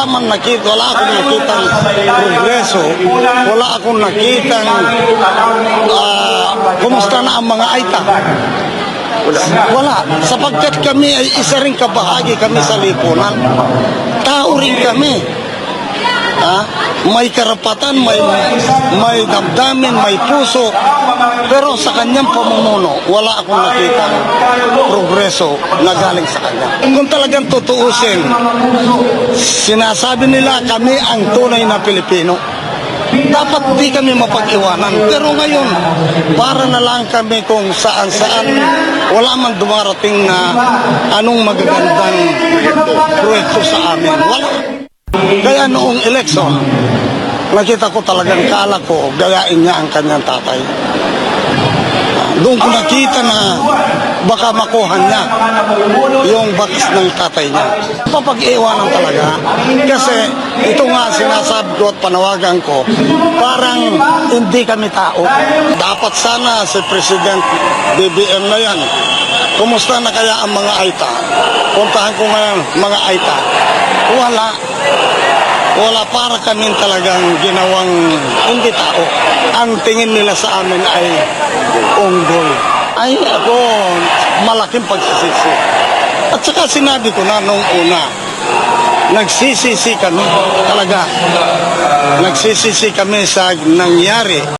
wala man nakita, wala akong nakitang progreso, wala akong nakitang ah, kumusta na ang mga aita. Wala. Sapagkat kami ay isa rin kabahagi kami sa lipunan. Tao rin kami. Ha? May karapatan, may, may damdamin, may puso. Pero sa kanyang pamumuno, wala akong nakita progreso na galing sa kanya. Kung talagang tutuusin, sinasabi nila kami ang tunay na Pilipino. Dapat di kami mapag-iwanan. Pero ngayon, para na lang kami kung saan-saan wala man dumarating na anong magagandang proyekto sa amin. Wala. Kaya noong election, nakita ko talagang kala ko gayain niya ang kanyang tatay. Doon ko nakita na baka makuha niya yung bakas ng tatay niya. Papag-iwanan talaga. Kasi ito nga sinasabi ko at panawagan ko, parang hindi kami tao. Dapat sana si President BBM na yan. Kumusta na kaya ang mga Aita? Puntahan ko ngayon mga Aita. Wala. Wala para kami talagang ginawang hindi tao. Ang tingin nila sa amin ay unggol. Ay ako, malaking pagsisisi. At saka sinabi ko na nung una, nagsisisi kami talaga. Nagsisisi kami sa nangyari.